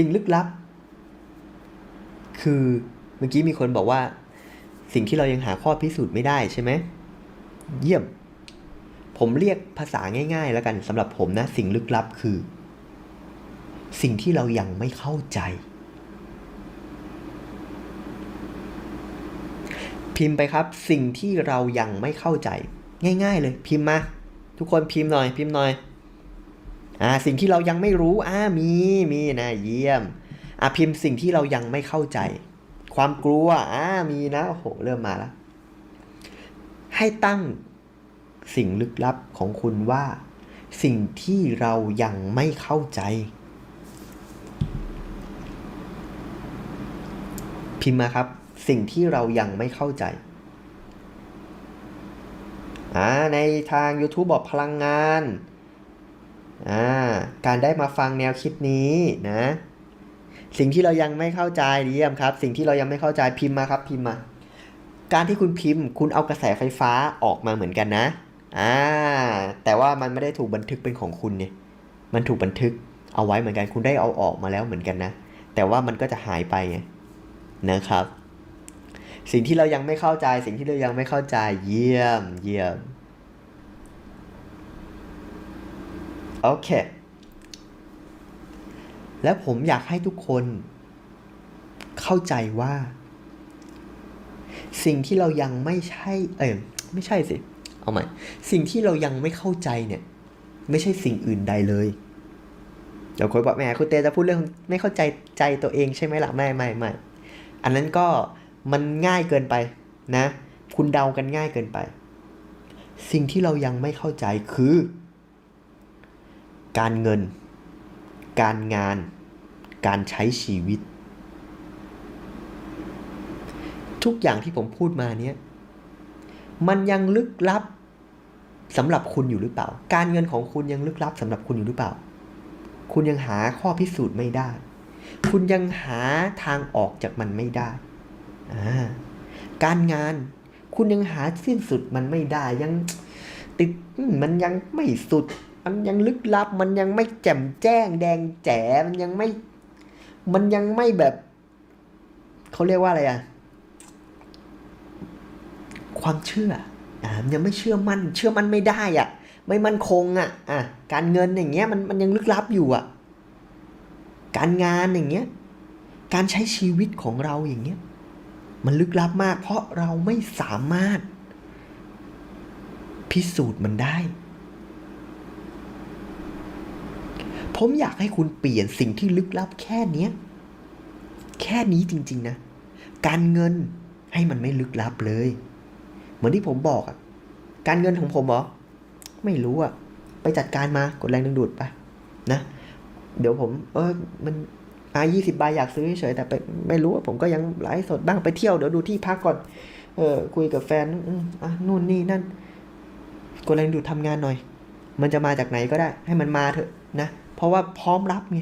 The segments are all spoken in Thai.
สิ่งลึกลับ คือเมื่อกี้มีคนบอกว่า สิ่งที่เรายังหาข้อพิสูจน์ไม่ได้ใช่ไหมเยี่ยม ผมเรียกภาษาง่าย ๆ แล้วกันสำหรับผมนะ สิ่งลึกลับคือ สิ่งที่เรายังไม่เข้าใจ พิมพ์ไปครับ สิ่งที่เรายังไม่เข้าใจ ง่าย ๆ เลย พิมพ์มาทุกคนพิมพ์หน่อย พิมพ์หน่อย อ่าสิ่งที่เรายังไม่รู้อ่ามีมีนะเยี่ยมอะพิมพ์สิ่งที่เรายังไม่เข้าใจ ความกลัวอ่ามีนะโอ้โหเริ่มมาแล้ว ให้ตั้งสิ่งลึกลับของคุณว่า สิ่งที่เรายังไม่เข้าใจ พิมพ์มาครับ สิ่งที่เรายังไม่เข้าใจอ่าในทาง YouTube บอกพลังงาน อ่าการได้มาฟังแนวคิดนี้นะ สิ่งที่เรายังไม่เข้าใจเยี่ยมครับ สิ่งที่เรายังไม่เข้าใจพิมพ์มาครับพิมพ์มา การที่คุณพิมพ์ คุณเอากระแสไฟฟ้าออกมาเหมือนกันนะอ่าแต่ว่ามันไม่ได้ถูกบันทึกเป็นของคุณเนี่ยมันถูกบันทึกเอาไว้เหมือนกันคุณได้เอาออกมาแล้วเหมือนกันนะ แต่ว่ามันก็จะหายไปนะครับ สิ่งที่เรายังไม่เข้าใจ สิ่งที่เรายังไม่เข้าใจเยี่ยมเยี่ยม โอเค แล้วผมอยากให้ทุกคน เข้าใจว่า สิ่งที่เรายังไม่ใช่ เออไม่ใช่สิ เอาใหม่ สิ่งที่เรายังไม่เข้าใจเนี่ย ไม่ใช่สิ่งอื่นใดเลยเดี๋ยวคนบอกแหมคุณเตจะพูดเรื่องไม่เข้าใจใจตัวเองใช่ไหมล่ะไม่ไม่ไม่อันนั้นก็มันง่ายเกินไปนะ คุณเดากันง่ายเกินไป สิ่งที่เรายังไม่เข้าใจคือ การเงิน การงาน การใช้ชีวิต ทุกอย่างที่ผมพูดมาเนี้ยมันยังลึกลับสำหรับคุณอยู่หรือเปล่า การเงินของคุณยังลึกลับสำหรับคุณอยู่หรือเปล่า คุณยังหาข้อพิสูจน์ไม่ได้ คุณยังหาทางออกจากมันไม่ได้ การงานคุณยังหาสิ้นสุดมันไม่ได้ยังติดมันยังไม่สุด มันยังลึกลับ มันยังไม่แจ่มแจ้ง แดงแจ๋มันยังไม่ มันยังไม่แบบเขาเรียกว่าอะไรอะความเชื่ออ่ามันยังไม่เชื่อมั่น เชื่อมั่นไม่ได้อะ ไม่มั่นคงอะอะการเงินอย่างเงี้ยมันมันยังลึกลับอยู่อะ การงานอย่างเงี้ยการใช้ชีวิตของเราอย่างเงี้ยมันลึกลับมาก เพราะเราไม่สามารถพิสูจน์มันได้ ผมอยากให้คุณเปลี่ยนสิ่งที่ลึกลับแค่เนี้แค่นี้จริง ๆ นะ การเงินให้มันไม่ลึกลับเลย เหมือนที่ผมบอกอะการเงินของผมเหรอ ไม่รู้อะไปจัดการมากดแรงดึงดูดไปนะ เดี๋ยวผม เออมันอายี่สิบใบอยากซื้อเฉยๆแต่ไปไม่รู้อะผมก็ยังไลฟ์สดบ้างไปเที่ยวเดี๋ยวดูที่พักก่อน เออคุยกับแฟนอืมอะนู่นนี่นั่นกดแรงดูดทำงานหน่อย มันจะมาจากไหนก็ได้ ให้มันมาเถอะนะ เพราะว่าพร้อมรับไง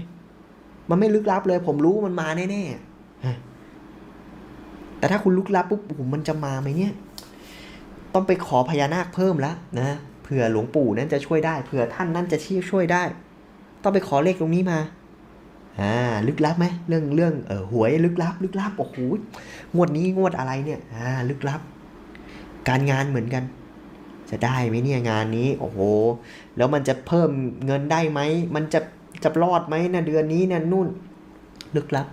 มันไม่ลึกลับเลย ผมรู้มันมาแน่ๆแต่ถ้าคุณลึกลับปุ๊บโอ้โหมันจะมาไหมเนี่ย ต้องไปขอพญานาคเพิ่มแล้วนะเผื่อหลวงปู่นั้นจะช่วยได้เผื่อท่านนั้นจะชี้ช่วยได้ ต้องไปขอเลขตรงนี้มาอ่าลึกลับไหมเรื่องเรื่องเออหวยลึกลับ ลึกลับโอ้โหงวดนี้งวดอะไรเนี่ยอ่าลึกลับ การงานเหมือนกัน จะได้ไหมเนี่ยงานนี้โอ้โห แล้วมันจะเพิ่มเงินได้ไหม มันจะจะรอดไหมนะเดือนนี้นะนู่น ลึกลับ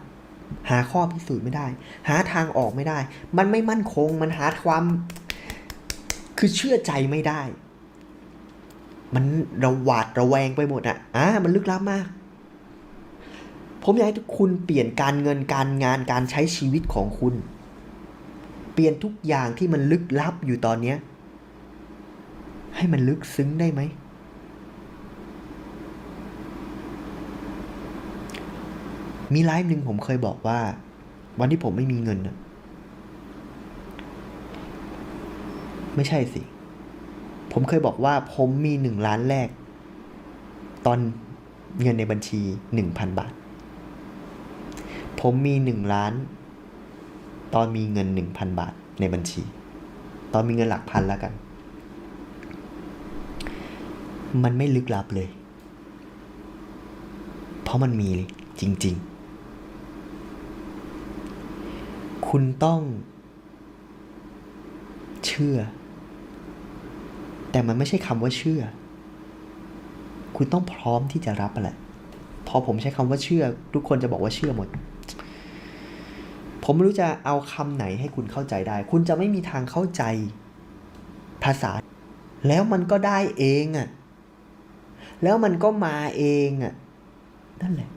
หาข้อพิสูจน์ไม่ได้ หาทางออกไม่ได้ มันไม่มั่นคงมันหาความ คือเชื่อใจไม่ได้ มันระหวาดระแวงไปหมดอะอะมันลึกลับมาก ผมอยากให้ทุกคุณเปลี่ยนการเงินการงานการใช้ชีวิตของคุณ เปลี่ยนทุกอย่างที่มันลึกลับอยู่ตอนเนี้ย ให้มันลึกซึ้งได้ไหม มีไลฟ์หนึ่งผมเคยบอกว่า วันที่ผมไม่มีเงินนะไม่ใช่สิ ผมเคยบอกว่าผมมีหนึ่งล้านแรก ตอนเงินในบัญชีหนึ่งพันบาท ผมมีหนึ่งล้าน ตอนมีเงินหนึ่งพันบาทในบัญชี ตอนมีเงินหลักพันแล้วกัน มันไม่ลึกลับเลย เพราะมันมีจริง ๆ คุณต้อง เชื่อ แต่มันไม่ใช่คำว่าเชื่อ คุณต้องพร้อมที่จะรับแหละพอผมใช้คำว่าเชื่อ ทุกคนจะบอกว่าเชื่อหมด ผมไม่รู้จะเอาคำไหนให้คุณเข้าใจได้ คุณจะไม่มีทางเข้าใจภาษาแล้วมันก็ได้เองอะ่ะ แล้วมันก็มาเองอะ่ะนั่นแหละ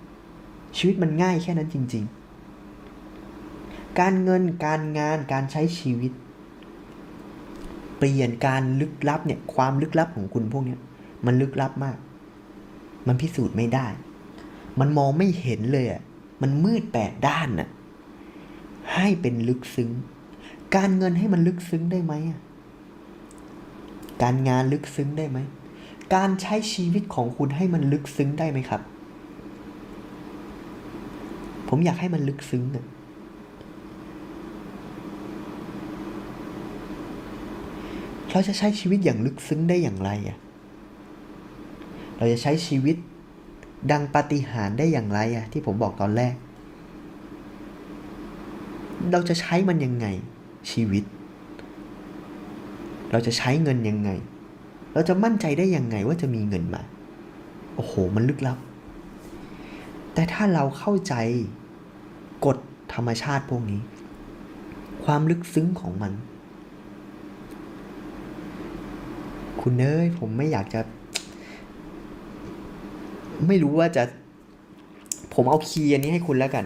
ชีวิตมันง่ายแค่นั้นจริง ๆ การเงินการงานการใช้ชีวิต เปลี่ยนการลึกลับเนี่ยความลึกลับของคุณพวกเนี้ยมันลึกลับมาก มันพิสูจน์ไม่ได้ มันมองไม่เห็นเลยอะมันมืดแปดด้านน่ะให้เป็นลึกซึ้ง การเงินให้มันลึกซึ้งได้ไหมอะการงานลึกซึ้งได้ไหม การใช้ชีวิตของคุณให้มันลึกซึ้งได้ไหมครับ ผมอยากให้มันลึกซึ้งอะเราจะใช้ชีวิตอย่างลึกซึ้งได้อย่างไรอะเราจะใช้ชีวิตดังปาฏิหาริย์ได้อย่างไรอะที่ผมบอกตอนแรก เราจะใช้มันยังไงชีวิต เราจะใช้เงินยังไง เราจะมั่นใจได้ยังไงว่าจะมีเงินมา โอ้โห มันลึกลับ แต่ถ้าเราเข้าใจกฎธรรมชาติพวกนี้ ความลึกซึ้งของมัน คุณเอ้ยผมไม่อยากจะ ไม่รู้ว่าจะ ผมเอาคีย์อันนี้ให้คุณแล้วกัน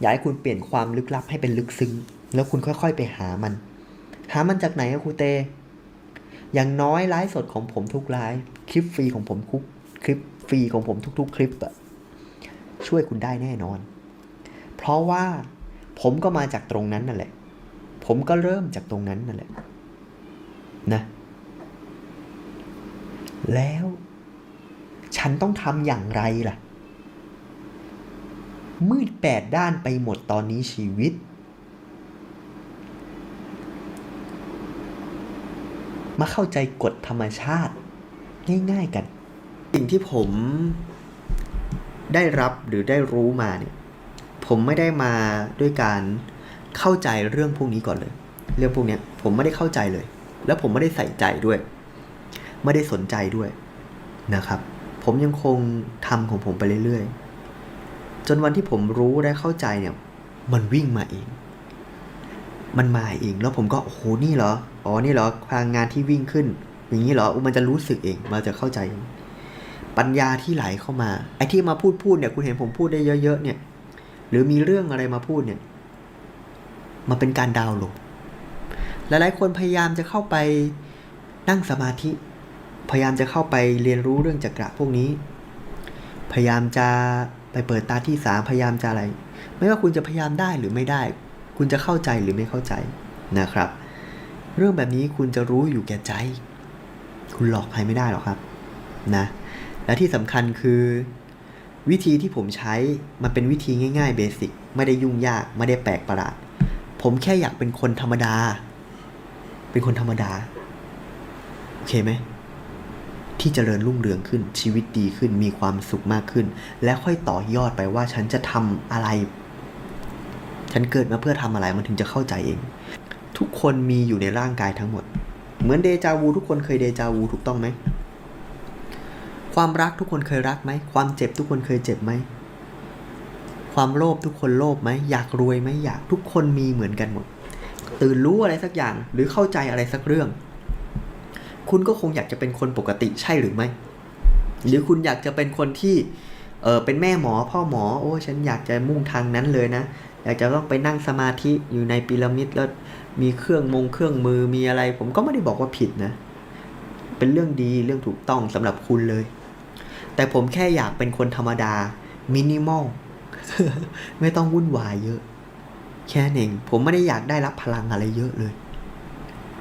อยากให้คุณเปลี่ยนความลึกลับให้เป็นลึกซึ้ง แล้วคุณค่อย ๆ ไปหามัน หามันจากไหนอะครูเต อย่างน้อยไลฟ์สดของผมทุกไลฟ์คลิปฟรีของผมทุกคลิปฟรีของผมทุก ๆ คลิปอะช่วยคุณได้แน่นอน เพราะว่าผมก็มาจากตรงนั้นนั่นแหละ ผมก็เริ่มจากตรงนั้นนั่นแหละนะ แล้ว ฉันต้องทำอย่างไรล่ะ มืดแปดด้านไปหมดตอนนี้ชีวิต มาเข้าใจกฎธรรมชาติ ง่ายๆกัน สิ่งที่ผมได้รับหรือได้รู้มาเนี่ย ผมไม่ได้มาด้วยการเข้าใจเรื่องพวกนี้ก่อนเลย เรื่องพวกนี้ผมไม่ได้เข้าใจเลย แล้วผมไม่ได้ใส่ใจด้วย ไม่ได้สนใจด้วยนะครับ ผมยังคงทำของผมไปเรื่อยๆ จนวันที่ผมรู้และเข้าใจเนี่ย มันวิ่งมาเอง มันมาเอง แล้วผมก็โอ้โหนี่เหรออ๋อนี่เหรอพลังงานที่วิ่งขึ้น อย่างนี้เหรออุ๊ยมันจะรู้สึกเองมันจะเข้าใจ ปัญญาที่ไหลเข้ามาไอ้ที่มาพูดพูดเนี่ยคุณเห็นผมพูดได้เยอะๆเนี่ย หรือมีเรื่องอะไรมาพูดเนี่ยมาเป็นการดาวน์โหลดหลายๆคนพยายามจะเข้าไปนั่งสมาธิ พยายามจะเข้าไปเรียนรู้เรื่องจักระพวกนี้ พยายามจะไปเปิดตาที่สามพยายามจะอะไร ไม่ว่าคุณจะพยายามได้หรือไม่ได้ คุณจะเข้าใจหรือไม่เข้าใจนะครับ เรื่องแบบนี้คุณจะรู้อยู่แก่ใจ คุณหลอกใครไม่ได้หรอกครับนะและที่สำคัญคือ วิธีที่ผมใช้มันเป็นวิธีง่ายๆเบสิกไม่ได้ยุ่งยากไม่ได้แปลกประหลาด ผมแค่อยากเป็นคนธรรมดา เป็นคนธรรมดา โอเคไหมที่เจริญรุ่งเรืองขึ้นชีวิตดีขึ้นมีความสุขมากขึ้น แล้วค่อยต่อยอดไปว่าฉันจะทำอะไร ฉันเกิดมาเพื่อทำอะไรมันถึงจะเข้าใจเอง ทุกคนมีอยู่ในร่างกายทั้งหมด เหมือนเดจาวูทุกคนเคยเดจาวูถูกต้องไหม ความรักทุกคนเคยรักไหม ความเจ็บทุกคนเคยเจ็บไหม ความโลภทุกคนโลภไหม อยากรวยไหมอยากทุกคนมีเหมือนกันหมด ตื่นรู้อะไรสักอย่างหรือเข้าใจอะไรสักเรื่อง คุณก็คงอยากจะเป็นคนปกติใช่หรือไม่ หรือคุณอยากจะเป็นคนที่เออเป็นแม่หมอพ่อหมอโอ้ฉันอยากจะมุ่งทางนั้นเลยนะ อยากจะต้องไปนั่งสมาธิอยู่ในพีระมิดแล้วมีเครื่องมงเครื่องมือมีอะไร ผมก็ไม่ได้บอกว่าผิดนะ เป็นเรื่องดีเรื่องถูกต้องสำหรับคุณเลย แต่ผมแค่อยากเป็นคนธรรมดามินิมอลไม่ต้องวุ่นวายเยอะ แค่นั้นเองผมไม่ได้อยากได้รับพลังอะไรเยอะเลย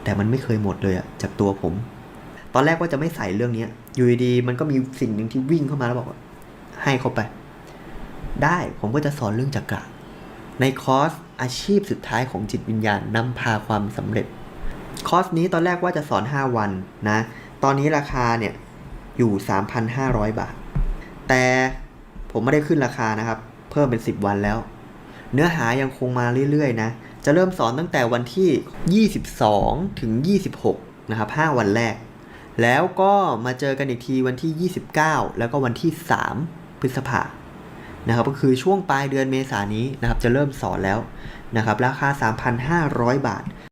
แต่มันไม่เคยหมดเลยอะจากตัวผม ตอนแรกว่าจะไม่ใส่เรื่องเนี้ยอยู่ดีๆมันก็มีสิ่งหนึ่งที่วิ่งเข้ามาแล้วบอกว่าให้เขาไป ได้ผมก็จะสอนเรื่องจักระ ในคอร์สอาชีพสุดท้ายของจิตวิญญาณนำพาความสำเร็จ คอร์สนี้ตอนแรกว่าจะสอน 5 วันนะ ตอนนี้ราคาเนี่ยอยู่ 3,500 บาท แต่ผมไม่ได้ขึ้นราคานะครับ เพิ่มเป็น 10 วันแล้ว เนื้อหายังคงมาเรื่อยๆนะ จะเริ่มสอนตั้งแต่วันที่ 22 ถึง 26 นะครับ 5 วันแรก แล้วก็มาเจอกันอีกทีวันที่ 29 แล้วก็วันที่ 3 พฤษภา นะครับก็คือช่วงปลายเดือนเมษานนี้นะครับจะเริ่มสอนแล้วนะครับราคา 3,500 บาท